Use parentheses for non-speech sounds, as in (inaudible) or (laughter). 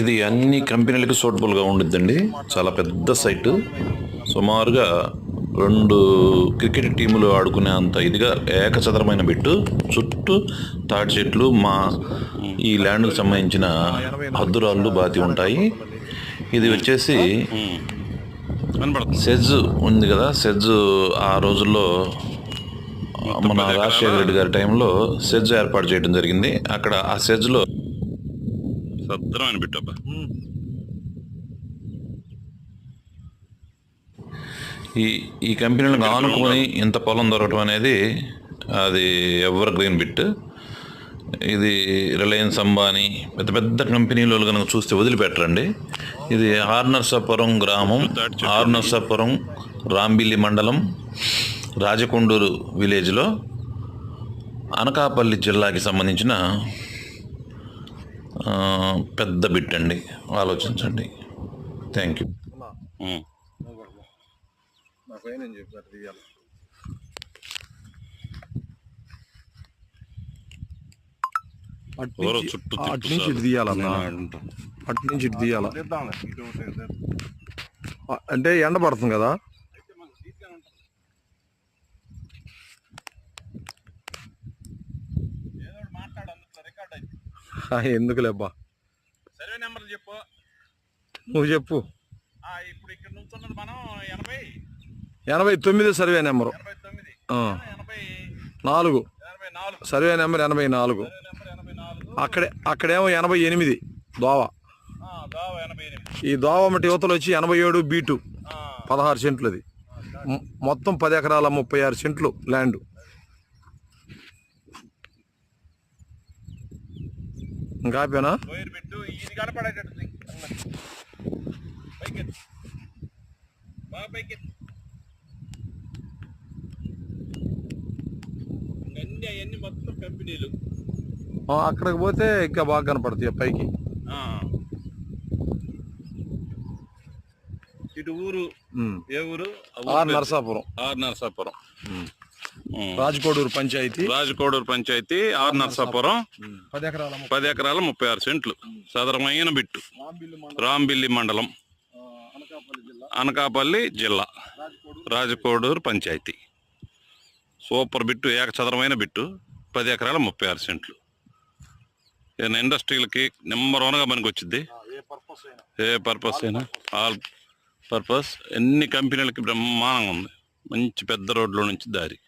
ఇది అన్ని కంపెనీలకు సూటబుల్గా ఉండిద్దండి. చాలా పెద్ద సైటు. సుమారుగా రెండు క్రికెట్ టీములు ఆడుకునే అంత ఇదిగా ఏకచదరమైన బిట్టు. చుట్టూ తాటి చెట్లు మా ఈ ల్యాండ్కు సంబంధించిన హద్దురాళ్ళు బాతి ఉంటాయి. ఇది వచ్చేసి సెజ్ ఉంది కదా. సెజ్ ఆ రోజుల్లో మన రాజశేఖర రెడ్డి గారి టైంలో సెజ్ ఏర్పాటు చేయడం జరిగింది. అక్కడ ఆ సెజ్లో సద్రమైన బిట్టబ్బా ఈ ఈ కంపెనీలకు ఆనుకొని ఇంత పొలం దొరకటం అనేది అది ఎవర్ గ్రీన్ బిట్ ఇది రిలయన్స్ అంబానీ పెద్ద పెద్ద కంపెనీలు కనుక చూస్తే వదిలిపెట్టరండి. ఇది ఆర్నర్సాపురం గ్రామం ఆర్నర్సాపురం రాంబిల్లి మండలం రాజకొండూరు విలేజ్లో అనకాపల్లి జిల్లాకి సంబంధించిన పెద్ద బిట్ అండి. ఆలోచించండి. Thank you. అటు నుంచి- చుట్టూ అటు తిప్పుతారు. నుంచి ఇటు తీయాలన్నా. అటు నుంచి ఇటు తీయాల? అంటే ఎండ పడుతుంది కదా? (laughs) ఎందుకులేబ్బా? సర్వే నెంబర్ చెప్పు. నువ్వు చెప్పు. ఇప్పుడు ఇక్కడ మనం ఎనభై. ఎనభై తొమ్మిది సర్వే నెంబరు. నాలుగు. సర్వే నెంబర్ ఎనభై నాలుగు. అక్కడే అక్కడేమో ఎనభై ఎనిమిది. దోవ. ఈ దోవ మట్టి యువతలు వచ్చి ఎనభై ఏడు బీటు పదహారు సెంట్లు అది మొత్తం పది ఎకరాల ముప్పై ఆరు సెంట్లు ల్యాండ్. ఇంకా ఆపేనా వైర్ పెట్టు ఇది కనపడేటట్టు చెయ్యి. పైకి బాగా పైకి అన్ని అవన్నీ మొత్తం కంపెనీలు అక్కడికి పోతే ఇంకా బాగా కనపడుతుంది పైకి. ఇటు ఊరు. ఏ ఊరు ఆర్ పేరు. నరసాపురం ఆర్ నరసాపురం. రాజకోడూరు పంచాయతీ. రాజకోడూరు పంచాయతీ ఆర్ నరసాపురం. పది ఎకరాల ముప్పై. ఆరు సెంట్లు. సదరమైన బిట్టు. రాంబిల్లి మండలం. అనకాపల్లి జిల్లా. రాజకోడూరు పంచాయతీ. సూపర్ బిట్టు ఏకచదరమైన బిట్టు. పది ఎకరాల ముప్పై ఆరు సెంట్లు. ఇండస్ట్రీలకి నెంబర్ వన్గా మనకి వచ్చింది ఏ పర్పస్ అయినా? All purpose. ఎన్ని కంపెనీలకి బ్రహ్మాండంగా ఉంది. మంచి పెద్ద రోడ్లో నుంచి దారి.